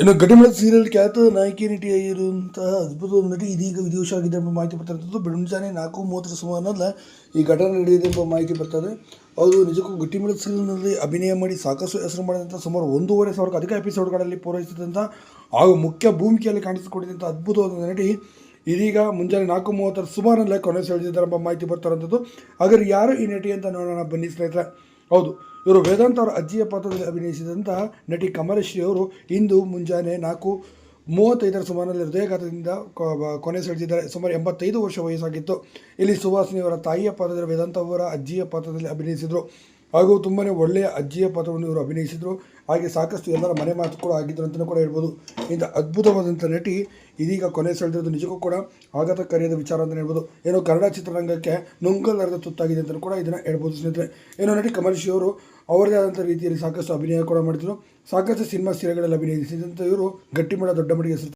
ಇನ್ನು ಗಡಿಮಳ ಸೀರಿಯಲ್ ಖ್ಯಾತ ನಾಯಕಿ ನಟಿಯಾಗಿರುವಂತಹ ಅದ್ಭುತ ನಟಿ ಇದೀಗ ವಿದೇಶ ಆಗಿದೆ ಎಂಬ ಮಾಹಿತಿ ಬರ್ತಾ ಇರ್ತದೆ. ಬೆಳಂಜಾನೆ ನಾಲ್ಕು ಮೂವತ್ತರ ಸುಮಾರಿನಲ್ಲ ಈ ಘಟನೆ ನಡೆಯಿದೆ ಎಂಬ ಮಾಹಿತಿ ಬರ್ತಾರೆ ಅವರು ನಿಜಕ್ಕೂ ಗಟ್ಟಿಮಳ ಸೀರಿಯಲ್ನಲ್ಲಿ ಅಭಿನಯ ಮಾಡಿ ಸಾಕಷ್ಟು ಹೆಸರು ಮಾಡಿದಂಥ ಸುಮಾರು ಒಂದೂವರೆ ಸಾವಿರಕ್ಕೂ ಅಧಿಕ ಎಪಿಸೋಡ್ಗಳಲ್ಲಿ ಪೂರೈಸಿದಂಥ ಹಾಗೂ ಮುಖ್ಯ ಭೂಮಿಕೆಯಲ್ಲಿ ಕಾಣಿಸಿಕೊಂಡಿದ್ದಂಥ ಅದ್ಭುತವಾದ ನಟಿ ಇದೀಗ ಮುಂಜಾನೆ ನಾಲ್ಕು ಮೂವತ್ತರ ಕೊನೆ ಸೆಳೆದಿದ್ದಾರೆ ಎಂಬ ಮಾಹಿತಿ ಬರ್ತಾರಂಥದ್ದು ಹಾಗಾದ್ರೆ ಯಾರು ಈ ನಟಿ ಅಂತ ನೋಡೋಣ ಬನ್ನಿ ಸ್ನೇಹಿತರೆ. ಹೌದು. ಇವರು ವೇದಾಂತ ಅವರ ಅಜ್ಜಿಯ ಪಾತ್ರದಲ್ಲಿ ಅಭಿನಯಿಸಿದಂತಹ ನಟಿ ಕಮಲಶ್ರೀ ಅವರು ಇಂದು ಮುಂಜಾನೆ ನಾಲ್ಕು ಮೂವತ್ತೈದರ ಸುಮಾರಲ್ಲಿ ಹೃದಯಘಾತದಿಂದ ಕೊನೆ ಸೆಳೆದಿದ್ದಾರೆ. ಸುಮಾರು ಎಂಬತ್ತೈದು ವರ್ಷ ವಯಸ್ಸಾಗಿತ್ತು. ಇಲ್ಲಿ ಸುವಾಸಿನಿ ಅವರ ತಾಯಿಯ ಪಾತ್ರದಲ್ಲಿ ವೇದಾಂತ ಅವರ ಅಜ್ಜಿಯ ಪಾತ್ರದಲ್ಲಿ ಅಭಿನಯಿಸಿದರು. ಹಾಗೂ ತುಂಬಾ ಒಳ್ಳೆಯ ಅಜ್ಜಿಯ ಪಾತ್ರವನ್ನು ಇವರು ಅಭಿನಯಿಸಿದರು. ಹಾಗೆ ಸಾಕಷ್ಟು ಎಲ್ಲರ ಮನೆ ಮಾತು ಕೂಡ ಆಗಿದ್ರು ಅಂತಲೂ ಕೂಡ ಹೇಳ್ಬೋದು. ಇಂಥ ಅದ್ಭುತವಾದಂಥ ನಟಿ ಇದೀಗ ಕೊನೆ ಸೆಳೆದಿರೋದು ನಿಜಕ್ಕೂ ಕೂಡ ಆಘಾತಕಾರಿಯಾದ ವಿಚಾರ ಅಂತಲೇ ಹೇಳ್ಬೋದು. ಏನೋ ಕನ್ನಡ ಚಿತ್ರರಂಗಕ್ಕೆ ನುಂಗಲಾರದ ತುತ್ತಾಗಿದೆ ಅಂತಲೂ ಕೂಡ ಇದನ್ನು ಹೇಳ್ಬೋದು ಸ್ನೇಹಿತರೆ. ಏನೋ ನಟಿ ಕಮರ್ಷಿ ಅವರು ಅವರದೇ ಆದಂಥ ರೀತಿಯಲ್ಲಿ ಸಾಕಷ್ಟು ಅಭಿನಯ ಕೂಡ ಮಾಡಿದ್ರು ಸಾಕಷ್ಟು ಸಿನಿಮಾ ಸೀರೆಗಳಲ್ಲಿ ಅಭಿನಯಿಸಿದಂಥ ಇವರು ಗಟ್ಟಿಮಳ ದೊಡ್ಡ ಮಡಿಗೆ